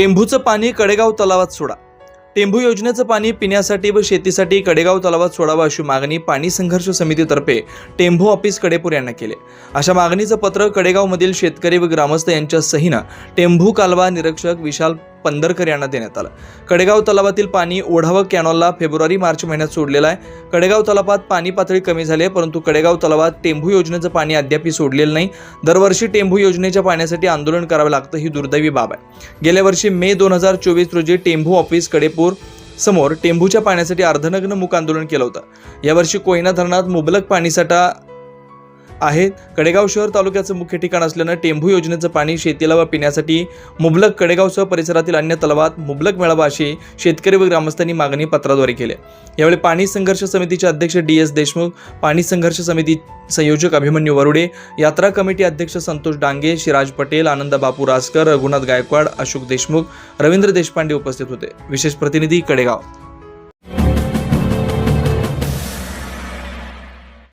टेंभूचं पाणी कडेगाव तलावात सोडा. टेंभू योजनेचं पाणी पिण्यासाठी व शेतीसाठी कडेगाव तलावात सोडावं अशी मागणी पाणी संघर्ष समितीतर्फे टेंभू ऑफिस कडेपूर यांना केले. अशा मागणीचं पत्र कडेगावमधील शेतकरी व ग्रामस्थ यांच्या सहीनं टेंभू कालवा निरीक्षक विशाल पंधरकर यांना देण्यात आलं. कडेगाव तलावातील पाणी ओढावं कॅनॉलला फेब्रुवारी मार्च महिन्यात सोडलेलं आहे. कडेगाव तलावात पाणी पातळी कमी झाली आहे परंतु कडेगाव तलावात टेंभू योजनेचं पाणी अद्याप सोडलेलं नाही. दरवर्षी टेंभू योजनेच्या पाण्यासाठी आंदोलन करावं लागतं ही दुर्दैवी बाब आहे. गेल्या वर्षी मे दोन हजार चोवीस रोजी टेंभू ऑफिस कडेपूर समोर टेंभूच्या पाण्यासाठी अर्धनग्न मूक आंदोलन केलं होतं. यावर्षी कोयना धरणात मुबलक पाणीसाठा आहे कडेगाव शहर तालुक्याचं मुख्य ठिकाण असल्यानं टेंभू योजनेचं पाणी शेतीला व पिण्यासाठी मुबलक कडेगावसह परिसरातील अन्य तलावात मुबलक मिळावा अशी शेतकरी व ग्रामस्थांनी मागणी पत्राद्वारे केली यावेळी पाणी संघर्ष समितीचे अध्यक्ष डी एस देशमुख पाणी संघर्ष समिती संयोजक अभिमन्यू वरुडे यात्रा कमिटी अध्यक्ष संतोष डांगे शिराज पटेल आनंद बापू रासकर रघुनाथ गायकवाड अशोक देशमुख रवींद्र देशपांडे उपस्थित होते. विशेष प्रतिनिधी कडेगाव.